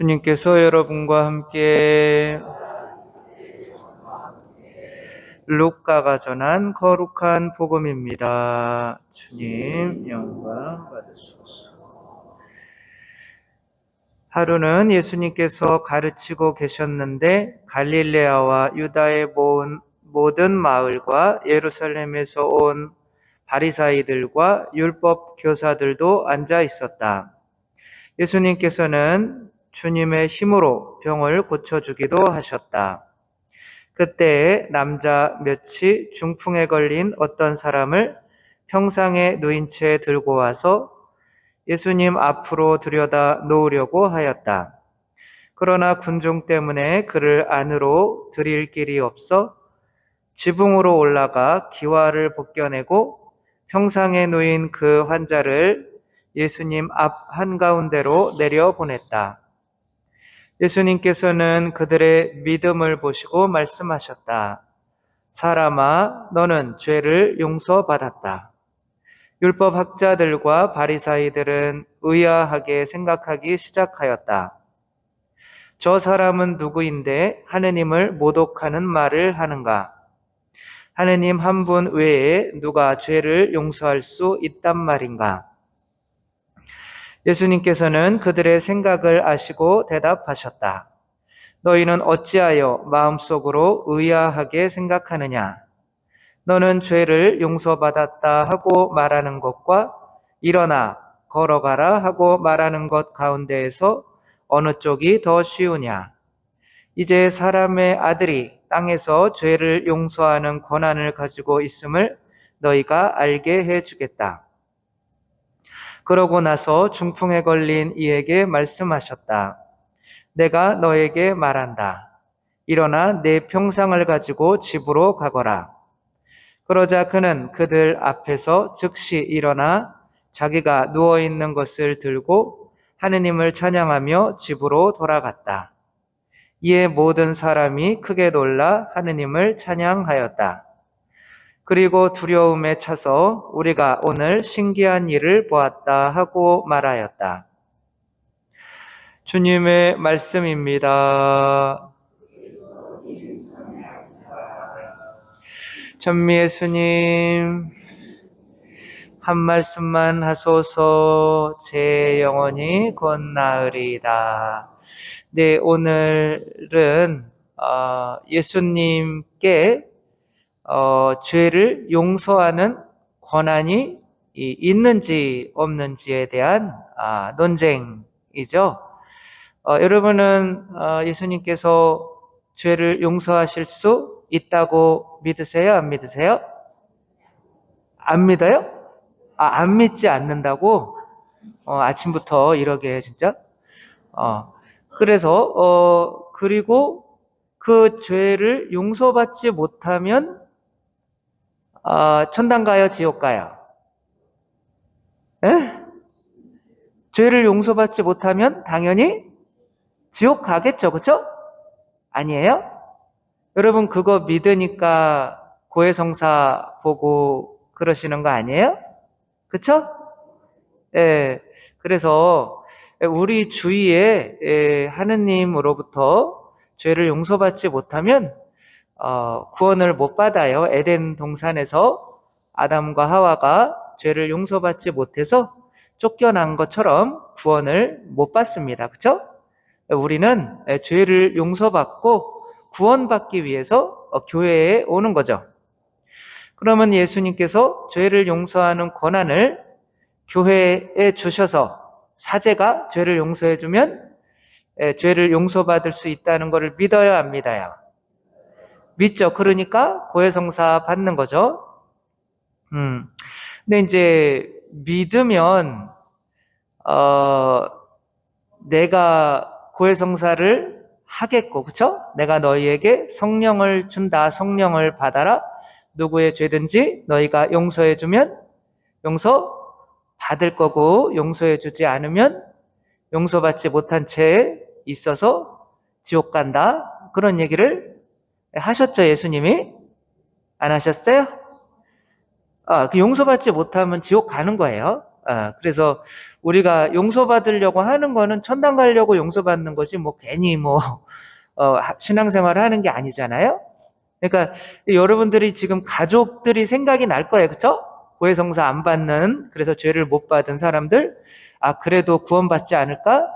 주님께서 여러분과 함께 루카가 전한 거룩한 복음입니다. 주님 영광 받으소서. 하루는 예수님께서 가르치고 계셨는데 갈릴레아와 유다의 모든 마을과 예루살렘에서 온 바리사이들과 율법 교사들도 앉아 있었다. 예수님께서는 주님의 힘으로 병을 고쳐주기도 하셨다. 그때 남자 몇이 중풍에 걸린 어떤 사람을 평상에 누인 채 들고 와서 예수님 앞으로 들여다 놓으려고 하였다. 그러나 군중 때문에 그를 안으로 들일 길이 없어 지붕으로 올라가 기와를 벗겨내고 평상에 누인 그 환자를 예수님 앞 한가운데로 내려 보냈다. 예수님께서는 그들의 믿음을 보시고 말씀하셨다. 사람아, 너는 죄를 용서받았다. 율법 학자들과 바리사이들은 의아하게 생각하기 시작하였다. 저 사람은 누구인데 하느님을 모독하는 말을 하는가? 하느님 한 분 외에 누가 죄를 용서할 수 있단 말인가? 예수님께서는 그들의 생각을 아시고 대답하셨다. 너희는 어찌하여 마음속으로 의아하게 생각하느냐? 너는 죄를 용서받았다 하고 말하는 것과 일어나 걸어가라 하고 말하는 것 가운데에서 어느 쪽이 더 쉬우냐? 이제 사람의 아들이 땅에서 죄를 용서하는 권한을 가지고 있음을 너희가 알게 해 주겠다. 그러고 나서 중풍에 걸린 이에게 말씀하셨다. 내가 너에게 말한다. 일어나 내 평상을 가지고 집으로 가거라. 그러자 그는 그들 앞에서 즉시 일어나 자기가 누워 있는 것을 들고 하느님을 찬양하며 집으로 돌아갔다. 이에 모든 사람이 크게 놀라 하느님을 찬양하였다. 그리고 두려움에 차서 우리가 오늘 신기한 일을 보았다 하고 말하였다. 주님의 말씀입니다. 전미 예수님, 한 말씀만 하소서 제 영혼이 곧 나으리다. 네, 오늘은 어, 예수님께 어, 죄를 용서하는 권한이 있는지 없는지에 대한 아, 논쟁이죠. 어, 여러분은 어, 예수님께서 죄를 용서하실 수 있다고 믿으세요? 안 믿으세요? 안 믿어요? 아, 안 믿지 않는다고? 어, 아침부터 이러게 진짜. 어, 그래서 어, 그리고 그 죄를 용서받지 못하면 어, 천당 가요, 지옥 가요? 에? 죄를 용서받지 못하면 당연히 지옥 가겠죠, 그쵸? 아니에요? 여러분 그거 믿으니까 고해성사 보고 그러시는 거 아니에요? 그쵸? 예. 그래서 우리 주위에 예, 하느님으로부터 죄를 용서받지 못하면 어, 구원을 못 받아요. 에덴 동산에서 아담과 하와가 죄를 용서받지 못해서 쫓겨난 것처럼 구원을 못 받습니다. 그렇죠? 우리는 죄를 용서받고 구원받기 위해서 어, 교회에 오는 거죠. 그러면 예수님께서 죄를 용서하는 권한을 교회에 주셔서 사제가 죄를 용서해 주면 죄를 용서받을 수 있다는 것을 믿어야 합니다요. 믿죠. 그러니까 고해성사 받는 거죠. 음. 근데 이제 믿으면 어 내가 고해성사를 하겠고, 그쵸? 내가 너희에게 성령을 준다, 성령을 받아라. 누구의 죄든지 너희가 용서해주면 용서 받을 거고, 용서해주지 않으면 용서받지 못한 채 있어서 지옥 간다. 그런 얘기를 하셨죠, 예수님이? 안 하셨어요? 아, 그 용서받지 못하면 지옥 가는 거예요. 아, 그래서 우리가 용서받으려고 하는 거는 천당 가려고 용서받는 것이 뭐 괜히 뭐 어, 하- 신앙생활을 하는 게 아니잖아요. 그러니까 여러분들이 지금 가족들이 생각이 날 거예요. 그쵸? 고해성사 안 받는 그래서 죄를 못 받은 사람들 아 그래도 구원받지 않을까?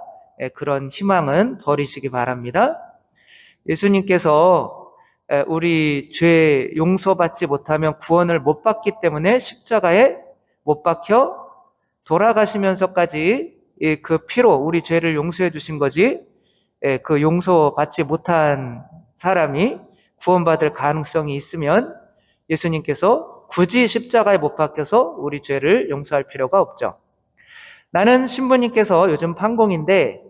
예, 그런 희망은 버리시기 바랍니다. 예수님께서 에, 우리 죄 용서받지 못하면 구원을 못 받기 때문에 십자가에 못 박혀 돌아가시면서까지 이그 피로 우리 죄를 용서해 주신 거지 에, 그 용서받지 못한 사람이 구원받을 가능성이 있으면 예수님께서 굳이 십자가에 못 박혀서 우리 죄를 용서할 필요가 없죠. 나는 신부님께서 요즘 판공인데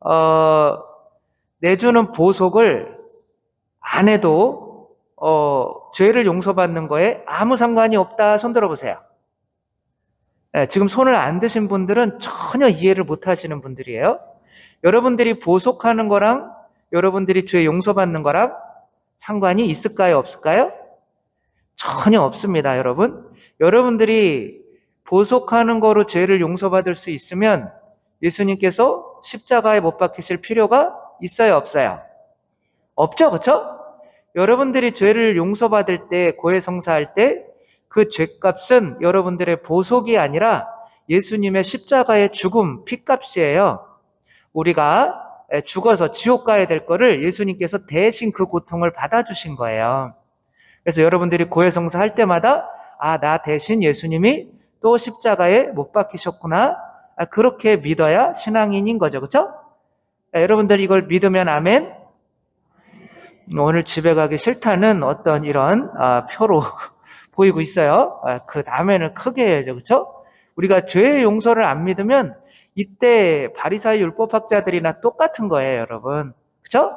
어, 내주는 보석을 안 해도 어, 죄를 용서받는 거에 아무 상관이 없다 손 들어 보세요. 예, 지금 손을 안 드신 분들은 전혀 이해를 못 하시는 분들이에요. 여러분들이 보속하는 거랑 여러분들이 죄 용서받는 거랑 상관이 있을까요? 없을까요? 전혀 없습니다, 여러분. 여러분들이 보속하는 거로 죄를 용서받을 수 있으면 예수님께서 십자가에 못 박히실 필요가 있어요, 없어요? 없죠, 그렇죠? 여러분들이 죄를 용서받을 때, 고해성사할 때 그 죄값은 여러분들의 보속이 아니라 예수님의 십자가의 죽음, 피값이에요. 우리가 죽어서 지옥 가야 될 거를 예수님께서 대신 그 고통을 받아주신 거예요. 그래서 여러분들이 고해성사 할 때마다 아, 나 대신 예수님이 또 십자가에 못 박히셨구나. 아, 그렇게 믿어야 신앙인인 거죠. 그렇죠? 여러분들 이걸 믿으면 아멘. 오늘 집에 가기 싫다는 어떤 이런 아, 표로 보이고 있어요. 아, 그 다음에는 크게 해야죠. 그렇죠? 우리가 죄의 용서를 안 믿으면 이때 바리사의 율법학자들이나 똑같은 거예요, 여러분. 그렇죠?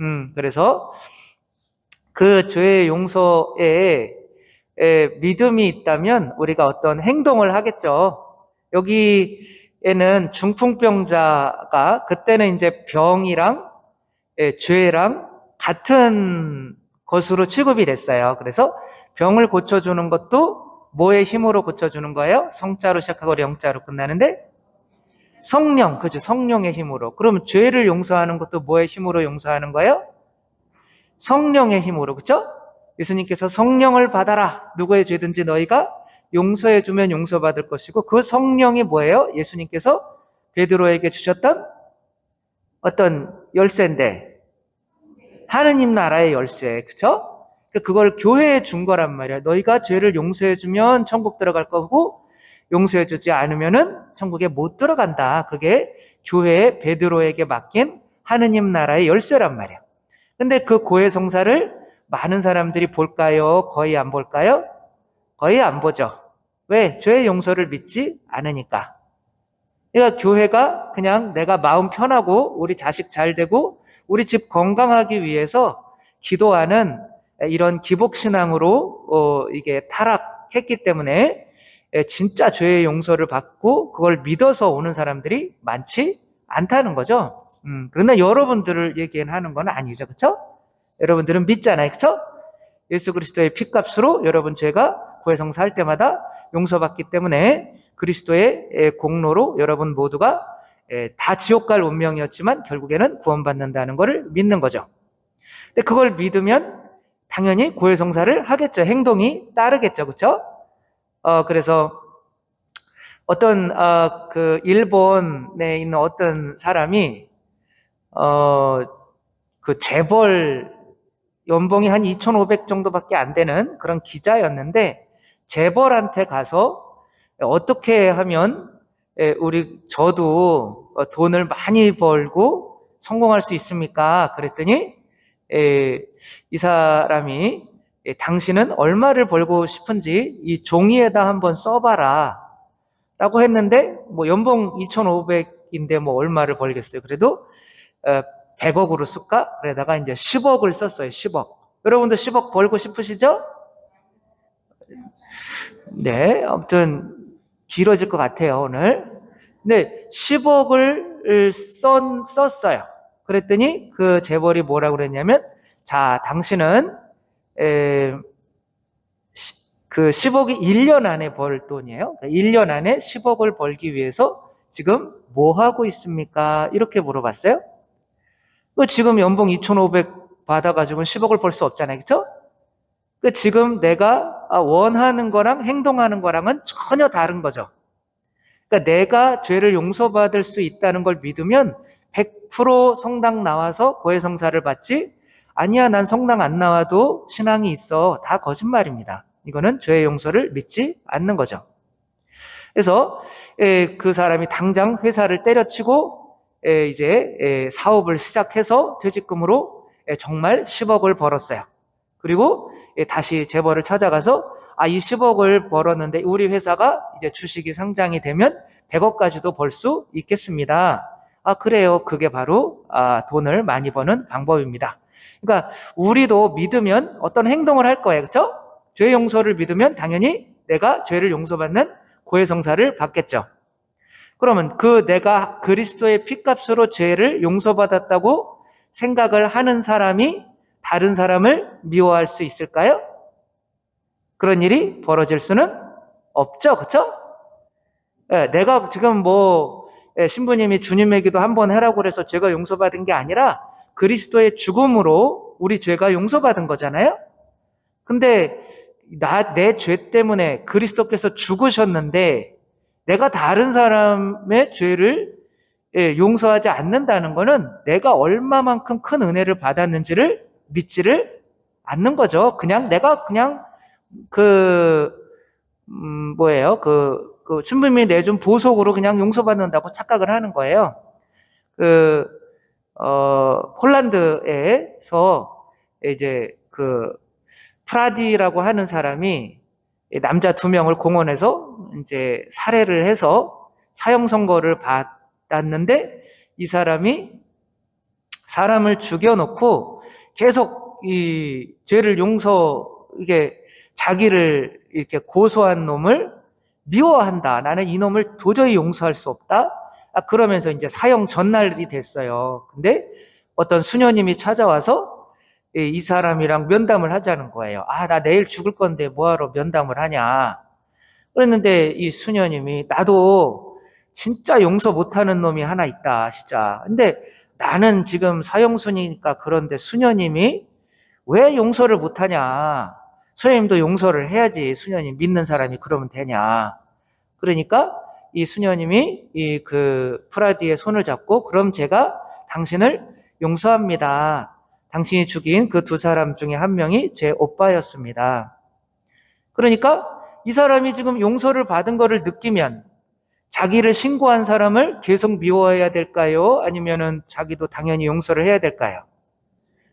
음, 그래서 그 죄의 용서에 에, 믿음이 있다면 우리가 어떤 행동을 하겠죠. 여기에는 중풍병자가 그때는 이제 병이랑 에, 죄랑 같은 것으로 취급이 됐어요. 그래서 병을 고쳐주는 것도 뭐의 힘으로 고쳐주는 거예요? 성자로 시작하고 영자로 끝나는데 성령, 그죠? 성령의 힘으로. 그럼 죄를 용서하는 것도 뭐의 힘으로 용서하는 거예요? 성령의 힘으로, 그죠? 예수님께서 성령을 받아라. 누구의 죄든지 너희가 용서해 주면 용서받을 것이고 그 성령이 뭐예요? 예수님께서 베드로에게 주셨던 어떤 열쇠인데 하느님 나라의 열쇠, 그쵸? 그걸 교회에 준 거란 말이야. 너희가 죄를 용서해 주면 천국 들어갈 거고 용서해 주지 않으면은 천국에 못 들어간다. 그게 교회에 베드로에게 맡긴 하느님 나라의 열쇠란 말이야. 근데 그 고해 성사를 많은 사람들이 볼까요? 거의 안 볼까요? 거의 안 보죠. 왜? 죄의 용서를 믿지 않으니까. 그러니까 교회가 그냥 내가 마음 편하고 우리 자식 잘 되고 우리 집 건강하기 위해서 기도하는 이런 기복신앙으로 어, 이게 타락했기 때문에 진짜 죄의 용서를 받고 그걸 믿어서 오는 사람들이 많지 않다는 거죠. 음, 그러나 여러분들을 얘기하는 건 아니죠. 그쵸? 여러분들은 믿잖아요. 그쵸? 예수 그리스도의 피값으로 여러분 죄가 구해성사 할 때마다 용서받기 때문에 그리스도의 공로로 여러분 모두가 다 지옥 갈 운명이었지만 결국에는 구원받는다는 것을 믿는 거죠. 근데 그걸 믿으면 당연히 고해성사를 하겠죠. 행동이 따르겠죠. 그렇죠? 어, 그래서 어떤 어, 그 일본에 있는 어떤 사람이 어, 그 재벌 연봉이 한 2,500 정도밖에 안 되는 그런 기자였는데 재벌한테 가서 어떻게 하면 우리 저도 돈을 많이 벌고 성공할 수 있습니까? 그랬더니 이 사람이 당신은 얼마를 벌고 싶은지 이 종이에다 한번 써봐라 라고 했는데 뭐 연봉 2,500인데 뭐 얼마를 벌겠어요. 그래도 100억으로 쓸까? 그러다가 이제 10억을 썼어요. 10억. 여러분도 10억 벌고 싶으시죠? 네, 아무튼 길어질 것 같아요, 오늘. 네, 10억을 썼, 썼어요. 그랬더니 그 재벌이 뭐라고 그랬냐면, 자, 당신은 에, 그 10억이 1년 안에 벌 돈이에요. 1년 안에 10억을 벌기 위해서 지금 뭐 하고 있습니까? 이렇게 물어봤어요. 그 지금 연봉 2,500 받아가지고 10억을 벌 수 없잖아요. 그쵸? 그 지금 내가 아, 원하는 거랑 행동하는 거랑은 전혀 다른 거죠. 그러니까 내가 죄를 용서받을 수 있다는 걸 믿으면 100% 성당 나와서 고해성사를 받지 아니야 난 성당 안 나와도 신앙이 있어 다 거짓말입니다. 이거는 죄의 용서를 믿지 않는 거죠. 그래서 에, 그 사람이 당장 회사를 때려치고 에, 이제 에, 사업을 시작해서 퇴직금으로 에, 정말 10억을 벌었어요. 그리고 에, 다시 재벌을 찾아가서 아, 이 10억을 벌었는데 우리 회사가 이제 주식이 상장이 되면 100억까지도 벌 수 있겠습니다. 아, 그래요. 그게 바로 아, 돈을 많이 버는 방법입니다. 그러니까 우리도 믿으면 어떤 행동을 할 거예요. 그렇죠? 죄 용서를 믿으면 당연히 내가 죄를 용서받는 고해성사를 받겠죠. 그러면 그 내가 그리스도의 피값으로 죄를 용서받았다고 생각을 하는 사람이 다른 사람을 미워할 수 있을까요? 그런 일이 벌어질 수는 없죠. 그렇죠? 예, 내가 지금 뭐 예, 신부님이 주님의 기도 한번 해라고 그래서 죄가 용서받은 게 아니라 그리스도의 죽음으로 우리 죄가 용서받은 거잖아요. 근데 나 내 죄 때문에 그리스도께서 죽으셨는데 내가 다른 사람의 죄를 예, 용서하지 않는다는 것은 내가 얼마만큼 큰 은혜를 받았는지를 믿지를 않는 거죠. 그냥 내가 그냥 그 음, 뭐예요? 그, 그 춘부님이 내준 보석으로 그냥 용서받는다고 착각을 하는 거예요. 그 어, 폴란드에서 이제 그 프라디라고 하는 사람이 남자 두 명을 공원에서 이제 살해를 해서 사형 선고를 받았는데 이 사람이 사람을 죽여놓고 계속 이 죄를 용서 이게 자기를 이렇게 고소한 놈을 미워한다. 나는 이 놈을 도저히 용서할 수 없다. 아, 그러면서 이제 사형 전날이 됐어요. 근데 어떤 수녀님이 찾아와서 이- 이 사람이랑 면담을 하자는 거예요. 아, 나 내일 죽을 건데 뭐하러 면담을 하냐. 그랬는데 이 수녀님이 나도 진짜 용서 못하는 놈이 하나 있다, 진짜. 근데 나는 지금 사형순이니까 그런데 수녀님이 왜 용서를 못하냐. 수녀님도 용서를 해야지. 수녀님 믿는 사람이 그러면 되냐. 그러니까 이 수녀님이 이 그 프라디의 손을 잡고 그럼 제가 당신을 용서합니다. 당신이 죽인 그 두 사람 중에 한 명이 제 오빠였습니다. 그러니까 이 사람이 지금 용서를 받은 것을 느끼면 자기를 신고한 사람을 계속 미워해야 될까요? 아니면은 자기도 당연히 용서를 해야 될까요?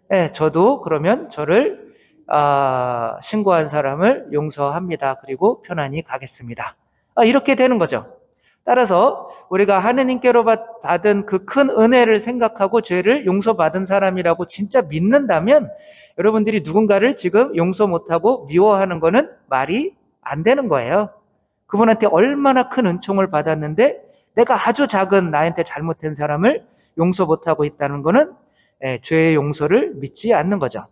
네, 저도 그러면 저를 아, 신고한 사람을 용서합니다. 그리고 편안히 가겠습니다. 아, 이렇게 되는 거죠. 따라서 우리가 하느님께로 받- 받은 그 큰 은혜를 생각하고 죄를 용서받은 사람이라고 진짜 믿는다면 여러분들이 누군가를 지금 용서 못하고 미워하는 거는 말이 안 되는 거예요. 그분한테 얼마나 큰 은총을 받았는데 내가 아주 작은 나한테 잘못한 사람을 용서 못하고 있다는 거는 예, 죄의 용서를 믿지 않는 거죠.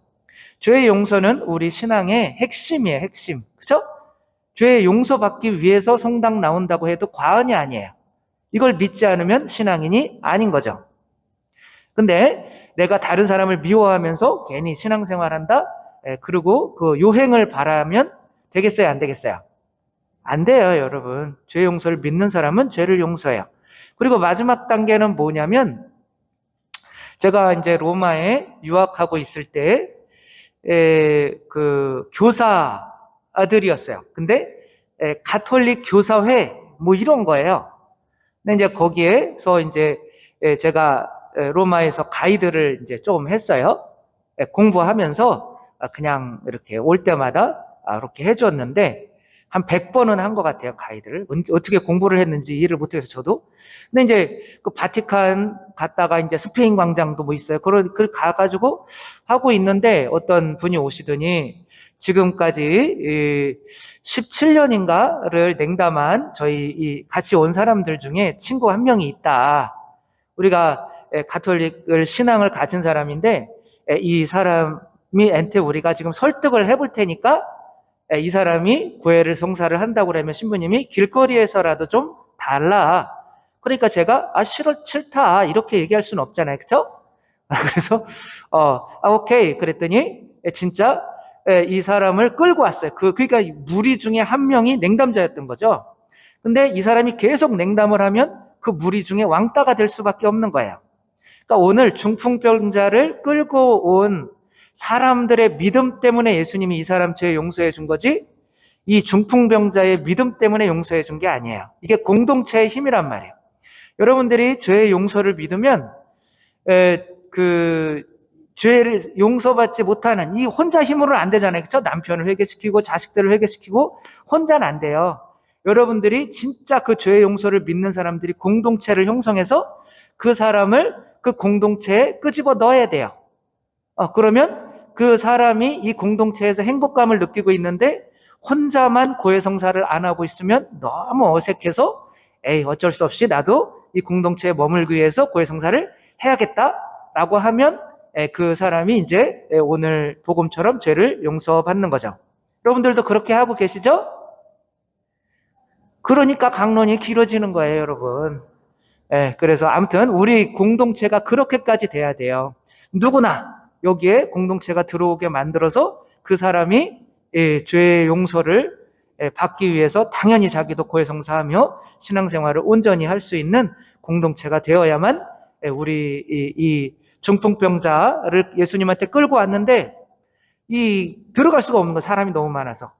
죄의 용서는 우리 신앙의 핵심이에요, 핵심. 그죠? 죄의 용서받기 위해서 성당 나온다고 해도 과언이 아니에요. 이걸 믿지 않으면 신앙인이 아닌 거죠. 근데 내가 다른 사람을 미워하면서 괜히 신앙생활 한다? 예, 그리고 그 요행을 바라면 되겠어요? 안 되겠어요? 안 돼요, 여러분. 죄 용서를 믿는 사람은 죄를 용서해요. 그리고 마지막 단계는 뭐냐면, 제가 이제 로마에 유학하고 있을 때, 에, 그, 교사들이었어요. 근데, 에, 가톨릭 교사회, 뭐 이런 거예요. 근데 이제 거기에서 이제, 에, 제가 에, 로마에서 가이드를 이제 좀 했어요. 에, 공부하면서 아, 그냥 이렇게 올 때마다 아, 이렇게 해줬는데, 한 100번은 한 것 같아요, 가이드를. 어떻게 공부를 했는지 이해를 못해서 저도. 근데 이제 그 바티칸 갔다가 이제 스페인 광장도 뭐 있어요. 그걸, 그걸 가가지고 하고 있는데 어떤 분이 오시더니 지금까지 17년인가를 냉담한 저희 이 같이 온 사람들 중에 친구 한 명이 있다. 우리가 에, 가톨릭을 신앙을 가진 사람인데 에, 이 사람이 엔테 우리가 지금 설득을 해볼 테니까 에, 이 사람이 고해를 성사를 한다고 그러면 신부님이 길거리에서라도 좀 달라. 그러니까 제가 아 싫어 싫다 이렇게 얘기할 수는 없잖아요, 그렇죠? 그래서 어 아, 오케이 그랬더니 에, 진짜 에, 이 사람을 끌고 왔어요. 그 그러니까 무리 중에 한 명이 냉담자였던 거죠. 근데 이 사람이 계속 냉담을 하면 그 무리 중에 왕따가 될 수밖에 없는 거예요. 그러니까 오늘 중풍병자를 끌고 온 사람들의 믿음 때문에 예수님이 이 사람 죄 용서해 준 거지 이 중풍병자의 믿음 때문에 용서해 준 게 아니에요. 이게 공동체의 힘이란 말이에요. 여러분들이 죄의 용서를 믿으면 에, 그 죄를 용서받지 못하는 이 혼자 힘으로는 안 되잖아요. 그렇죠? 남편을 회개시키고 자식들을 회개시키고 혼자는 안 돼요. 여러분들이 진짜 그 죄의 용서를 믿는 사람들이 공동체를 형성해서 그 사람을 그 공동체에 끄집어 넣어야 돼요. 어, 그러면 그 사람이 이 공동체에서 행복감을 느끼고 있는데 혼자만 고해성사를 안 하고 있으면 너무 어색해서 에이 어쩔 수 없이 나도 이 공동체에 머물기 위해서 고해성사를 해야겠다라고 하면 에, 그 사람이 이제 에, 오늘 복음처럼 죄를 용서받는 거죠. 여러분들도 그렇게 하고 계시죠? 그러니까 강론이 길어지는 거예요, 여러분. 예, 그래서 아무튼 우리 공동체가 그렇게까지 돼야 돼요. 누구나 여기에 공동체가 들어오게 만들어서 그 사람이 예, 죄의 용서를 예, 받기 위해서 당연히 자기도 고해성사하며 신앙생활을 온전히 할 수 있는 공동체가 되어야만 예, 우리 이, 이 중풍병자를 예수님한테 끌고 왔는데 이 들어갈 수가 없는 거 사람이 너무 많아서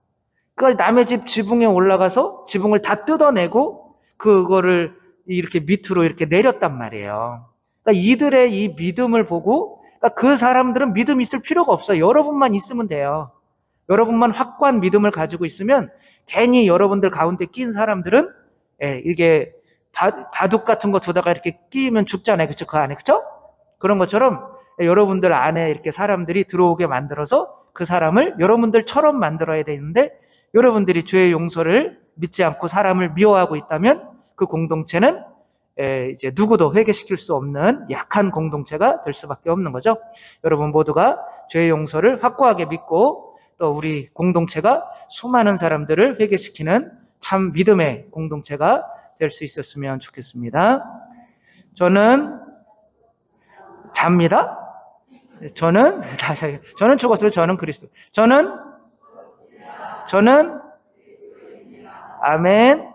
그 남의 집 지붕에 올라가서 지붕을 다 뜯어내고 그거를 이렇게 밑으로 이렇게 내렸단 말이에요. 그러니까 이들의 이 믿음을 보고 그러니까 그 사람들은 믿음 있을 필요가 없어요. 여러분만 있으면 돼요. 여러분만 확고한 믿음을 가지고 있으면 괜히 여러분들 가운데 낀 사람들은 예, 이게 바, 바둑 같은 거 두다가 이렇게 끼면 죽잖아요. 그쵸? 그 안에. 그쵸? 그런 것처럼 여러분들 안에 이렇게 사람들이 들어오게 만들어서 그 사람을 여러분들처럼 만들어야 되는데 여러분들이 죄의 용서를 믿지 않고 사람을 미워하고 있다면 그 공동체는 에, 이제 누구도 회개시킬 수 없는 약한 공동체가 될 수밖에 없는 거죠. 여러분 모두가 죄의 용서를 확고하게 믿고 또 우리 공동체가 수많은 사람들을 회개시키는 참 믿음의 공동체가 될 수 있었으면 좋겠습니다. 저는 잡니다. 저는 다시 저는 죽었어요. 저는 그리스도. 저는 저는 아멘.